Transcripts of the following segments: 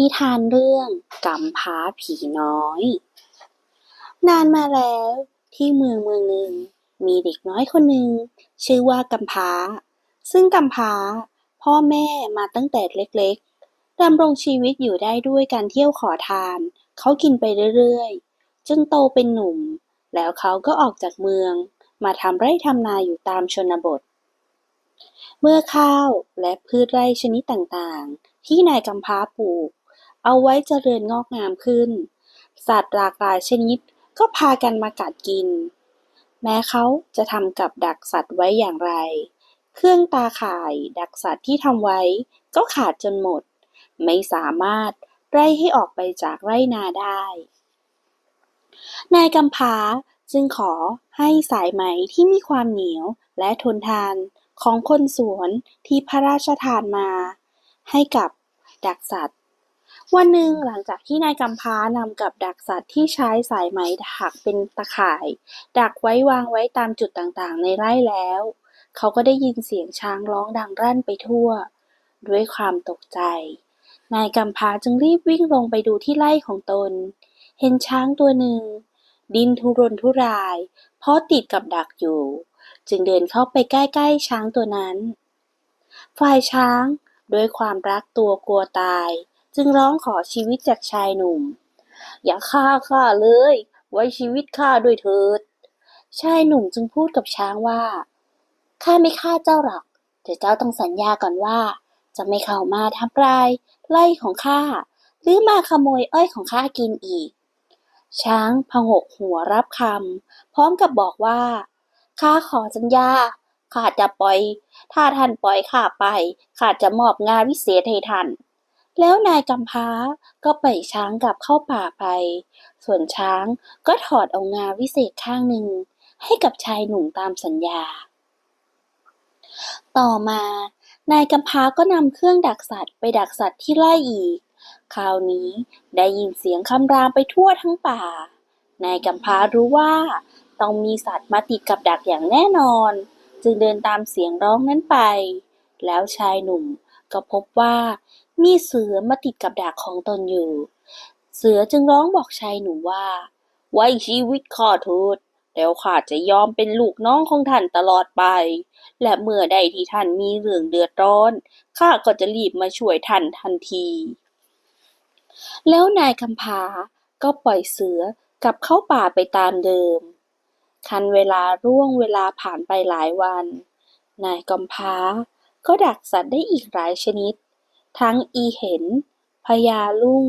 นิทานเรื่องกำพร้าผีน้อย นานมาแล้วที่เมืองเมืองหนึ่ง มีเด็กน้อยคนหนึ่งชื่อว่ากำพร้า ซึ่งกำพร้า พ่อแม่มาตั้งแต่เล็กๆดำรงชีวิตอยู่ได้ด้วยการเที่ยวขอทาน เขากินไปเรื่อยๆ จนโตเป็นหนุ่ม แล้วเขาก็ออกจากเมือง มาทำไร่ทำนาอยู่ตามชนบท เมื่อข้าวและพืชไร่ชนิดต่างๆ ที่นายกำพร้าปลูก เอาไว้เจริญงอกงามขึ้น สัตว์หลากหลายชนิดก็พากันมากัดกิน แม้เขาจะทำกับดักสัตว์ไว้อย่างไร เครื่องตาข่ายดักสัตว์ที่ทำไว้ก็ขาดจนหมด ไม่สามารถไล่ให้ออกไปจากไร่นาได้ นายกำพาจึงขอให้สายไหมที่มีความเหนียวและทนทานของคนสวนที่พระราชทานมา ให้กับดักสัตว์ วันหนึ่งหลังจากที่นายกำพร้านำกับดักสัตว์ที่ใช้สายไหมถักเป็นตะข่าย ดักไว้วางไว้ตามจุดต่างๆ ในไร่แล้ว เขาก็ได้ยินเสียงช้างร้องดังรั่นไปทั่ว ด้วยความตกใจ นายกำพร้าจึงรีบวิ่งลงไปดูที่ไร่ของตน เห็นช้างตัวหนึ่ง ดิ้นทุรนทุราย เพราะติดกับดักอยู่ จึงเดินเข้าไปใกล้ๆช้างตัวนั้น ฝ่ายช้างด้วยความรักตัวกลัวตาย จึงร้องขอชีวิตจากชายหนุ่ม อย่าฆ่าข้าเลย ไว้ชีวิตข้าด้วยเถิด ชายหนุ่มจึงพูดกับช้างว่าข้าไม่ฆ่าเจ้าหรอก แต่เจ้าต้องสัญญาก่อนว่า จะไม่เข้ามาทำลายไร่ของข้าหรือมาขโมยอ้อยของข้ากินอีก ช้างพงกหัวรับคำพร้อมกับบอกว่าข้าขอสัญญาข้าจะปล่อย ถ้าท่านปล่อยข้าไปข้าจะมอบงานวิเศษให้ท่าน แล้วนายกำพร้าก็ปล่อยช้างกลับเข้าป่าไป ส่วนช้างก็ถอดเอางาวิเศษข้างหนึ่ง ให้กับชายหนุ่มตามสัญญา ต่อมา นายกำพร้าก็นำเครื่องดักสัตว์ไปดักสัตว์ที่ไร่อีก คราวนี้ได้ยินเสียงคำรามไปทั่วทั้งป่า นายกำพร้ารู้ว่าต้องมีสัตว์มาติดกับดักอย่างแน่นอน จึงเดินตามเสียงร้องนั้นไป แล้วชายหนุ่มก็พบว่า มีเสือมาติดกับดักของตนอยู่ เสือจึงร้องบอกชายหนุ่มว่า ไว้ชีวิตข้าเถิดแล้วข้าจะยอมเป็นลูกน้องของท่านตลอดไป และเมื่อใดที่ท่านมีเรื่องเดือดร้อนข้าก็จะรีบมาช่วยท่านทันที แล้วนายคำพาก็ปล่อยเสือกลับเข้าป่าไปตามเดิม คันเวลาร่วงเวลาผ่านไปหลายวัน นายกำพาก็ดักสัตว์ได้อีกหลายชนิด ทั้งอีเห็น พญาลุ่ง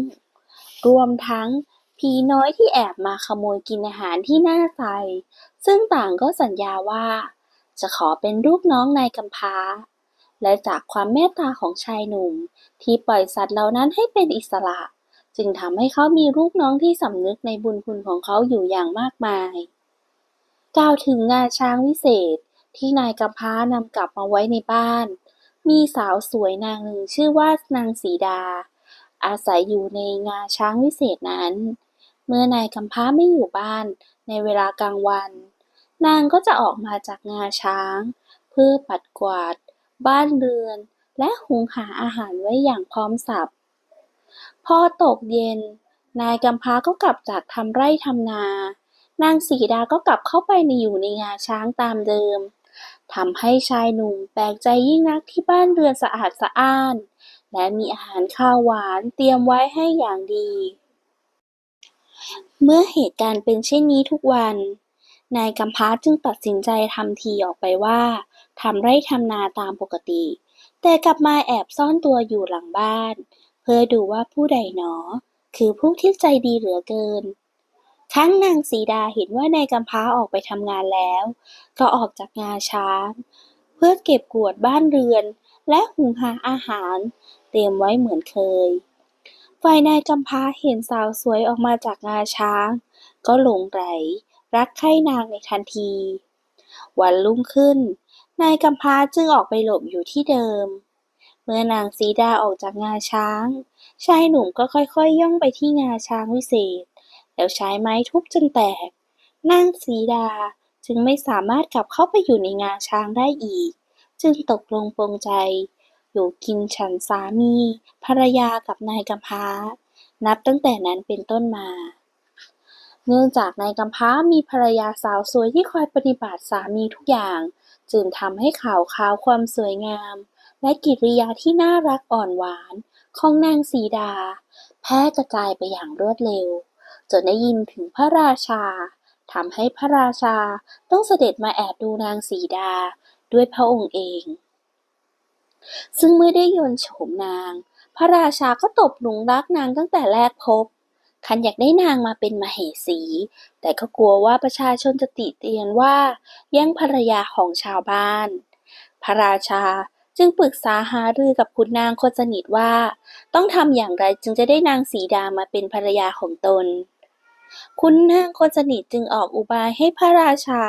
รวมทั้งผีน้อยที่แอบมาขโมยกินอาหารที่หน้าใสซึ่งต่างก็สัญญาว่า จะขอเป็นลูกน้องนายกำพร้า และจากความเมตตาของชายหนุ่ม ที่ปล่อยสัตว์เหล่านั้นให้เป็นอิสระ จึงทำให้เขามีลูกน้องที่สำนึกในบุญคุณของเขาอยู่อย่างมากมาย กล่าวถึงงาช้างวิเศษที่นายกำพร้านำกลับมาไว้ในบ้าน มีสาวสวยนางหนึ่งชื่อว่านางสีดา อาศัยอยู่ในงาช้างวิเศษนั้น เมื่อนายกำพร้าไม่อยู่บ้านในเวลากลางวัน นางก็จะออกมาจากงาช้าง เพื่อปัดกวาด บ้านเรือน และหุงหาอาหารไว้อย่างพร้อมสับพอตกเย็น นายกำพร้าก็กลับจากทำไร่ทำนา นางสีดาก็กลับเข้าไปในอยู่ในงาช้างตามเดิม ทำให้ชายหนุ่มแปลกใจยิ่งนักที่บ้านเรือนสะอาดสะอ้าน และมีอาหารข้าวหวานเตรียมไว้ให้อย่างดีเมื่อเหตุการณ์เป็นเช่นนี้ทุกวัน นายกำพร้าจึงตัดสินใจทำทีออกไปว่าทำไร่ทำนาตามปกติ แต่กลับมาแอบซ่อนตัวอยู่หลังบ้าน เพื่อดูว่าผู้ใดหนอ คือผู้ที่ใจดีเหลือเกิน ครั้งนางสีดาเห็นว่านายกำพร้าออกไปทำงานแล้ว ก็ออกจากงาช้าง เพื่อเก็บกวาดบ้านเรือน และหุงหาอาหาร เตรียมไว้เหมือนเคย ฝ่ายนายกำพร้าเห็นสาวสวยออกมาจากงาช้าง ก็หลงไหลรักใคร่นางในทันที วันรุ่งขึ้น นายกำพร้าจึงออกไปหลบอยู่ที่เดิม เมื่อนางสีดาออกจากงาช้าง ชายหนุ่มก็ค่อยๆย่องไปที่งาช้างวิเศษ แล้วใช้ไม้ทุบจนแตก นางสีดาจึงไม่สามารถกลับเข้าไปอยู่ในงาช้างได้อีก จึงตกลงปลงใจ อยู่กินฉันสามี ภรรยากับนายกำพร้า นับตั้งแต่นั้นเป็นต้นมา เนื่องจากนายกำพร้ามีภรรยาสาวสวยที่คอยปฏิบัติสามีทุกอย่าง จึงทำให้ข่าวข่าวความสวยงาม และกิริยาที่น่ารักอ่อนหวานของนางสีดา แพร่กระจายไปอย่างรวดเร็ว จนได้ยินถึงพระราชาทำให้พระราชาต้องเสด็จมาแอบดูนางสีดาด้วยพระองค์เอง ซึ่งเมื่อได้ยนโฉมนาง พระราชาก็ตกหลุมรักนางตั้งแต่แรกพบคันอยากได้นางมาเป็นมเหสี แต่ก็กลัวว่าประชาชนจะติเตียนว่า แย่งภรรยาของชาวบ้าน พระราชาจึงปรึกษาหารือกับขุนนางคนสนิทว่า ต้องทำอย่างไรจึงจะได้นางสีดามาเป็นภรรยาของตน คุณนางคนสนิทจึงออกอุบายให้พระราชา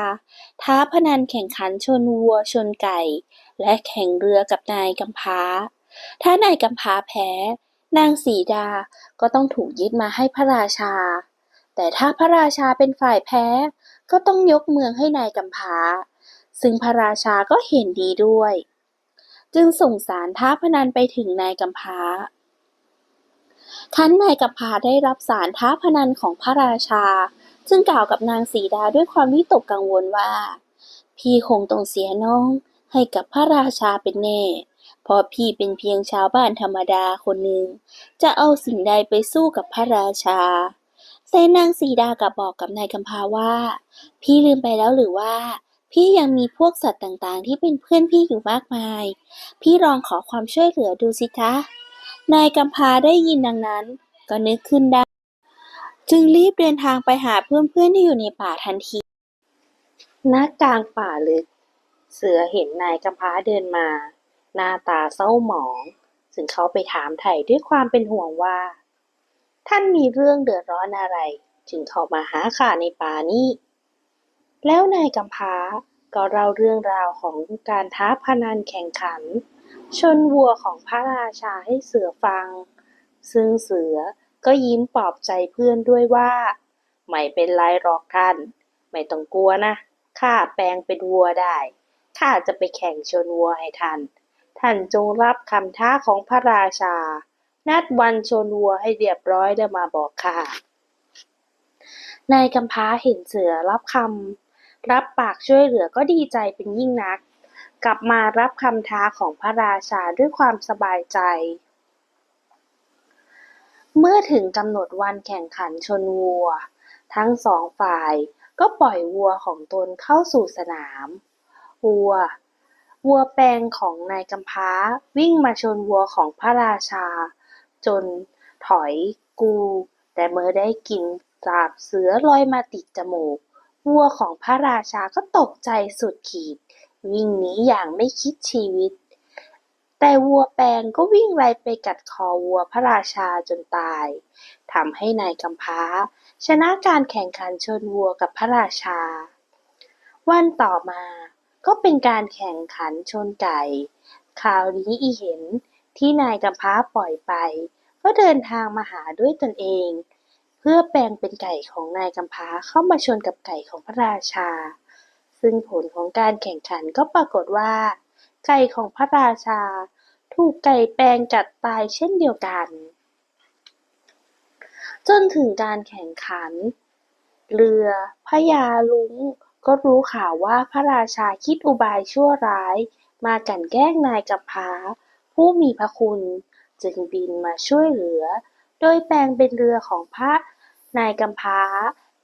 ท้าพนันแข่งขันชนวัวชนไก่ และแข่งเรือกับนายกำพร้า ถ้านายกำพร้าแพ้ นางสีดาก็ต้องถูกยึดมาให้พระราชา แต่ถ้าพระราชาเป็นฝ่ายแพ้ ก็ต้องยกเมืองให้นายกำพร้า ซึ่งพระราชาก็เห็นดีด้วย จึงส่งสารท้าพนันไปถึงนายกำพร้า คันนายกำพาได้รับสารท้าพนันของพระราชาจึงกล่าวกับนางสีดาด้วยความวิตกกังวลว่า พี่คงต้องเสียน้องให้กับพระราชาเป็นแน่เพราะพี่เป็นเพียงชาวบ้านธรรมดาคนหนึ่ง จะเอาสิ่งใดไปสู้กับพระราชาแต่นางสีดากลับบอกกับนายกำพาว่า พี่ลืมไปแล้วหรือว่า พี่ยังมีพวกสัตว์ต่างๆ ที่เป็นเพื่อนพี่อยู่มากมาย พี่ลองขอความช่วยเหลือดูสิคะ นายกำพร้าได้ยินดังนั้น ก็นึกขึ้นได้ จึงรีบเดินทางไปหาเพื่อนๆที่อยู่ในป่าทันที ณ กลางป่าลึก เสือเห็นนายกำพร้าเดินมา หน้าตาเศร้าหมอง จึงเขาไปถามไถ่ด้วยความเป็นห่วงว่า ท่านมีเรื่องเดือดร้อนอะไรจึงเข้ามาหาข้าในป่านี้ แล้วนายกำพร้าก็เล่าเรื่องราวของการท้าพนันแข่งขัน ชนวัวของพระราชาให้เสือฟัง ซึ่งเสือก็ยิ้มปลอบใจเพื่อนด้วยว่า ไม่เป็นไรหรอกท่าน ไม่ต้องกลัวนะ ข้าแปลงเป็นวัวได้ ข้าจะไปแข่งชนวัวให้ท่าน ท่านจงรับคำท้าของพระราชา นัดวันชนวัวให้เรียบร้อยแล้วมาบอกข้านายกำพร้าเห็นเสือรับคำรับปากช่วยเหลือก็ดีใจเป็นยิ่งนัก กลับมารับคำท้าของพระราชาด้วยความสบายใจ เมื่อถึงกำหนดวันแข่งขันชนวัว ทั้งสองฝ่ายก็ปล่อยวัวของตนเข้าสู่สนาม วัว วัวแปลงของนายกำพร้าวิ่งมาชนวัวของพระราชา จนถอยกู แต่เมื่อได้กลิ่นสาบเสือลอยมาติดจมูก วัวของพระราชาก็ตกใจสุดขีด วิ่งหนีอย่างไม่คิดชีวิต แต่วัวแปลงก็วิ่งไล่ไปกัดคอวัวพระราชาจนตายทำให้นายกำพร้า ชนะการแข่งขันชนวัวกับพระราชา วันต่อมาก็เป็นการแข่งขันชนไก่คราวนี้อีเห็นที่นายกำพร้าปล่อยไป ก็เดินทางมาหาด้วยตนเอง เพื่อแปลงเป็นไก่ของนายกำพร้าเข้ามาชนกับไก่ของพระราชา ซึ่งผลของการแข่งขันก็ปรากฏว่า ไก่ของพระราชา ถูกไก่แปลงกัดตายเช่นเดียวกัน จนถึงการแข่งขัน เรือพญาลุงก็รู้ข่าวว่าพระราชาคิดอุบายชั่วร้าย มากันแกล้งนายกำพาผู้มีพระคุณ จึงบินมาช่วยเหลือ โดยแปลงเป็นเรือของพระนายกำพา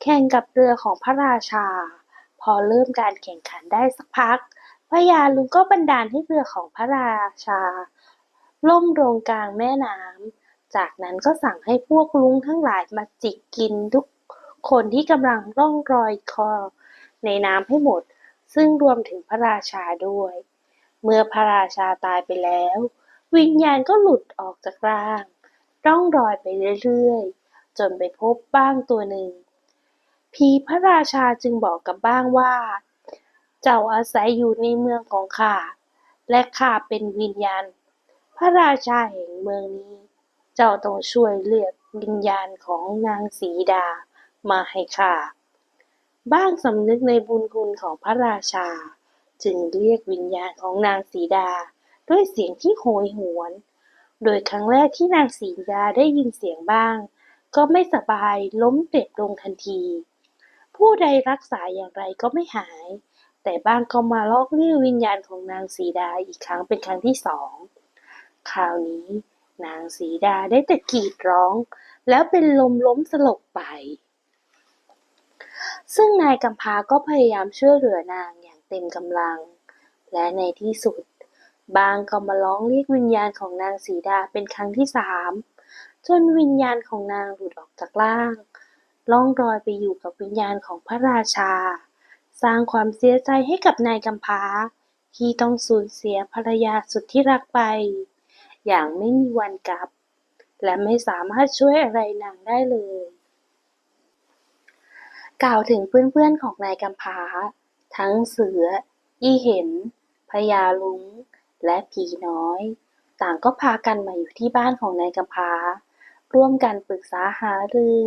แข่งกับเรือของพระราชา อเริ่มการแข่งขันได้สักพักพญาลุงก็บันดาลให้เรือของพระราชา ล่มลงกลางแม่น้ำ จากนั้นก็สั่งให้พวกลุงทั้งหลายมาจิกกินทุกคนที่กำลังล่องรอยคอ ในน้ำให้หมด ซึ่งรวมถึงพระราชาด้วย เมื่อพระราชาตายไปแล้ว วิญญาณก็หลุดออกจากร่าง ร่องรอยไปเรื่อยๆ จนไปพบบ้างตัวหนึ่ง ผีพระราชาจึงบอกกับบ้างว่า เจ้าอาศัยอยู่ในเมืองของข้า และข้าเป็นวิญญาณ พระราชาแห่งเมืองนี้ เจ้าต้องช่วยเรียกวิญญาณของนางสีดามาให้ข้า บ้างสำนึกในบุญคุณของพระราชา จึงเรียกวิญญาณของนางสีดา ด้วยเสียงที่โหยหวน โดยครั้งแรกที่นางสีดาได้ยินเสียงบ้าง ก็ไม่สบายล้มเจ็บลงทันที ผู้ใดรักษาอย่างไรก็ไม่หาย แต่บ้างก็มาลอกเลี่ยวิญญาณของนางสีดาอีกครั้งเป็นครั้งที่สอง คราวนี้ นางสีดาได้แต่กรีดร้อง แล้วเป็นลมล้มสลบไป ซึ่งนายกำพาก็พยายามช่วยเหลือนางอย่างเต็มกำลัง และในที่สุด บางก็มาร้องเรียกวิญญาณของนางสีดาเป็นครั้งที่สามจนวิญญาณของนางหลุดออกจากร่าง ล่องรอยไปอยู่กับวิญญาณของพระราชา สร้างความเสียใจให้กับนายกำพร้า ที่ต้องสูญเสียภรรยาสุดที่รักไป อย่างไม่มีวันกลับ และไม่สามารถช่วยอะไรนางได้เลย กล่าวถึงเพื่อนๆของนายกำพร้า ทั้งเสือ ยี่เห็นพญาลุงและผีน้อย ต่างก็พากันมาอยู่ที่บ้านของนายกำพร้า ร่วมกันปรึกษาหารือ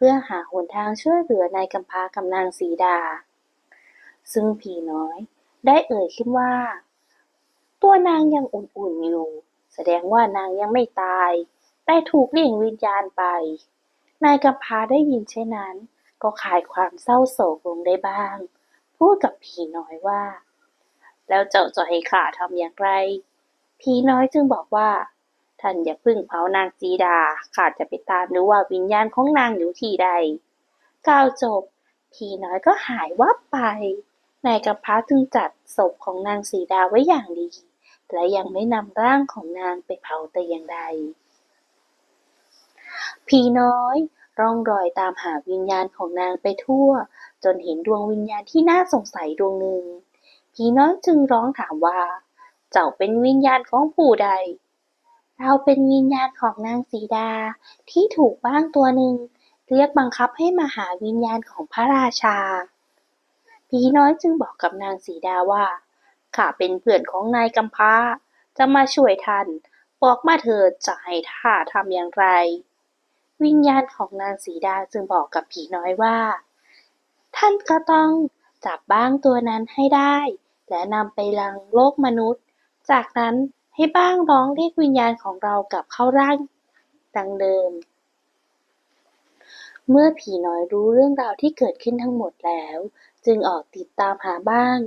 เพื่อหาหนทางช่วยเหลือนายกำพร้ากับนางสีดา ซึ่งผีน้อยได้เอ่ยขึ้นว่า ตัวนางยังอุ่นๆอยู่ แสดงว่านางยังไม่ตาย แต่ถูกเลี่ยงวิญญาณไป นายกำพร้าได้ยินเช่นนั้น ก็คลายความเศร้าโศกลงได้บ้าง พูดกับผีน้อยว่า แล้วเจ้าจะให้ข้าทำอย่างไร ผีน้อยจึงบอกว่า ท่านอย่าพึ่งเผานางสีดาข้าจะไปตามดูว่าวิญญาณของนางอยู่ที่ใดกล่าวจบผีน้อยก็หายวับไป นายกำพร้าจึงจัดศพของนางสีดาไว้อย่างดี และยังไม่นำร่างของนางไปเผาแต่อย่างใดผีน้อยร่องรอยตามหาวิญญาณของนางไปทั่ว จนเห็นดวงวิญญาณที่น่าสงสัยดวงหนึ่งผีน้อยจึงร้องถามว่า เจ้าเป็นวิญญาณของผู้ใด เราเป็นวิญญาณของนางสีดาที่ถูกบ้างตัวหนึ่งเรียกบังคับให้มาหาวิญญาณของพระราชา ผีน้อยจึงบอกกับนางสีดาว่า ข้าเป็นเพื่อนของนายกำพร้า จะมาช่วยท่าน บอกมาเถิดจะให้ข้าทำอย่างไร วิญญาณของนางสีดาจึงบอกกับผีน้อยว่า ท่านก็ต้องจับบ้างตัวนั้นให้ได้ และนำไปยังโลกมนุษย์ จากนั้น ให้บ้างร้องเรียกวิญญาณของเรากลับเข้าร่างดังเดิม เมื่อผีน้อยรู้เรื่องราวที่เกิดขึ้นทั้งหมดแล้ว จึงออกติดตามหาบ้าง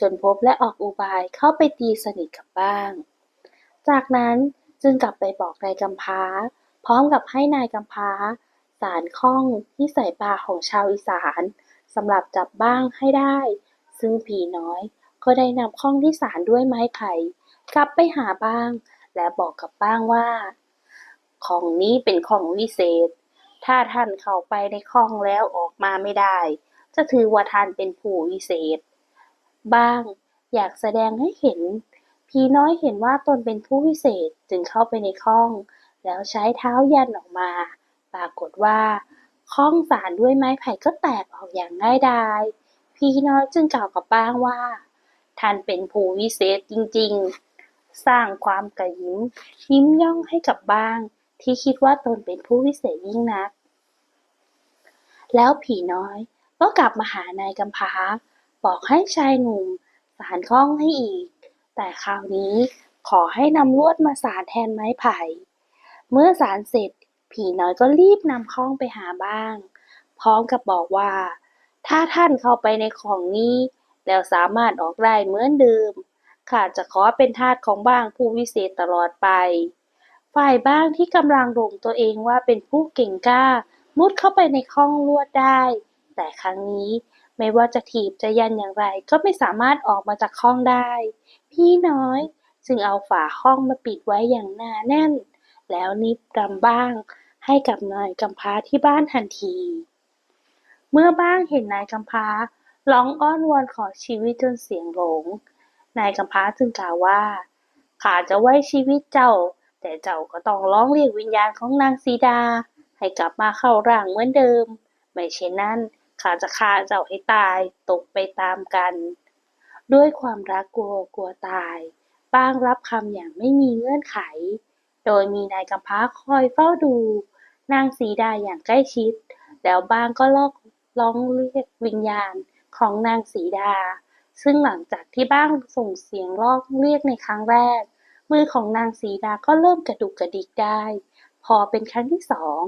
จนพบและออกอุบายเข้าไปตีสนิทกับบ้าง จากนั้นจึงกลับไปบอกนายกำพร้า พร้อมกับให้นายกำพร้า สารข้องที่ใส่ปลาของชาวอีสานสำหรับจับบ้างให้ได้ ซึ่งผีน้อยก็ได้นำข้องที่สารด้วยไม้ไผ่ กลับไปหาบ้าง และบอกกับบ้างว่า ของนี้เป็นของวิเศษ ถ้าท่านเข้าไปในข้องแล้วออกมาไม่ได้ จะถือว่าท่านเป็นผู้วิเศษ บ้างอยากแสดงให้เห็น ผีน้อยเห็นว่าตนเป็นผู้วิเศษจึงเข้าไปในข้อง แล้วใช้เท้ายันออกมา ปรากฏว่าข้องสารด้วยไม้ไผ่ก็แตกออกอย่างง่ายดายผีน้อยจึงกล่าวกับบ้างว่า ท่านเป็นผู้วิเศษจริง ๆ สร้างความกระยิ้ม ยิ้มย่องให้กับบ้าง ที่คิดว่าตนเป็นผู้วิเศษยิ่งนัก แล้วผีน้อยก็กลับมาหานายกำพาบอกให้ชายหนุ่ม สานข้องให้อีก แต่คราวนี้ขอให้นำลวดมาสานแทนไม้ไผ่ เมื่อสานเสร็จ ผีน้อยก็รีบนำข้องไปหาบ้าง พร้อมกับบอกว่า ถ้าท่านเข้าไปในของนี้ แล้วสามารถออกได้เหมือนเดิม ข้าจะขอเป็นทาสของบ้างผู้วิเศษตลอดไป ฝ่ายบ้างที่กำลังหลงตัวเองว่าเป็นผู้เก่งกล้า มุดเข้าไปในข้องลวดได้ แต่ครั้งนี้ไม่ว่าจะถีบจะยันอย่างไร ก็ไม่สามารถออกมาจากข้องได้ พี่น้อยจึงเอาฝาห้องมาปิดไว้อย่างหนาแน่น แล้วนิบรำบ้าง ให้กับนายกำพร้าที่บ้านทันที เมื่อบ้างเห็นนายกำพร้าร้องอ้อนวอนขอชีวิตจนเสียงหลง นายกำพร้าจึงกล่าวว่า ข้าจะไว้ชีวิตเจ้า แต่เจ้าก็ต้องร้องเรียกวิญญาณของนางสีดา ให้กลับมาเข้าร่างเหมือนเดิม ไม่เช่นนั้นข้าจะฆ่าเจ้าให้ตายตกไปตามกัน ด้วยความรักกลัวกลัวตายบ้างรับคำอย่างไม่มีเงื่อนไข โดยมีนายกำพร้าคอยเฝ้าดู นางสีดาอย่างใกล้ชิด แล้วบ้างก็ลอกร้องเรียกวิญญาณของนางสีดา ซึ่งหลังจากที่บ้างส่งเสียงร้องเรียกในครั้งแรก มือของนางสีดาก็เริ่มกระดุกกระดิกได้ พอเป็นครั้งที่สอง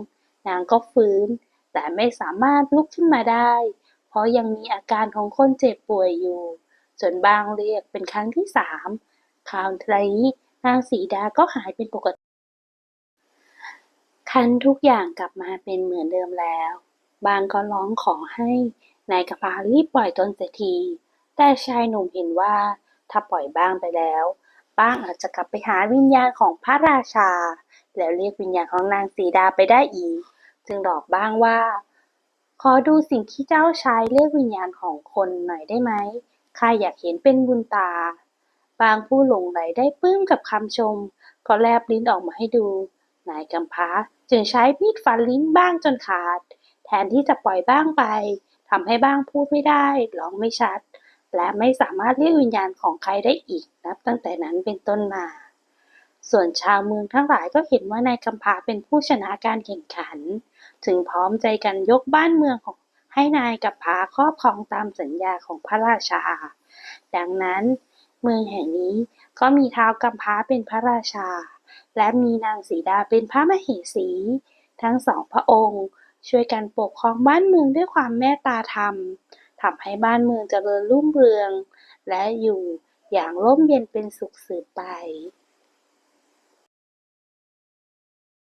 นางก็ฟื้น แต่ไม่สามารถลุกขึ้นมาได้ เพราะยังมีอาการของคนเจ็บป่วยอยู่ จนบางเรียกเป็นครั้งที่สามคราวนี้นางสีดาก็หายเป็นปกติคันทุกอย่างกลับมาเป็นเหมือนเดิมแล้ว บางก็ร้องขอให้นายกระพารีบปล่อยตนเสียที แต่ชายหนุ่มเห็นว่าถ้าปล่อยบ้างไปแล้ว บ้างอาจจะกลับไปหาวิญญาณของพระราชา แล้วเรียกวิญญาณของนางสีดาไปได้อีก จึงบอกบ้างว่า ขอดูสิ่งที่เจ้าชายเรียกวิญญาณของคนหน่อยได้ไหมข้าอยากเห็นเป็นบุญตา บางผู้หลงไหลได้ปลื้มกับคำชม ก็แลบลิ้นออกมาให้ดู นายกำพร้าจึงใช้มีดฟันลิ้นบ้างจนขาด แทนที่จะปล่อยบ้างไปทำให้บ้างพูดไม่ได้ร้องไม่ชัด และไม่สามารถเรียกวิญญาณของใครได้อีกนับตั้งแต่นั้นเป็นต้นมา ส่วนชาวเมืองทั้งหลายก็เห็นว่านายกำพาเป็นผู้ชนะการแข่งขันจึงพร้อมใจกันยกบ้านเมืองของให้นายกำพาครอบครองตามสัญญาของพระราชา ดังนั้น เมืองแห่งนี้ก็มีท้าวกำพาเป็นพระราชา และมีนางสีดาเป็นพระมเหสี ทั้งสองพระองค์ ช่วยกันปกครองบ้านเมืองด้วยความเมตตาธรรม ทำให้บ้านเมืองเจริญรุ่งเรือง และอยู่อย่างร่มเย็นเป็นสุขสืบไป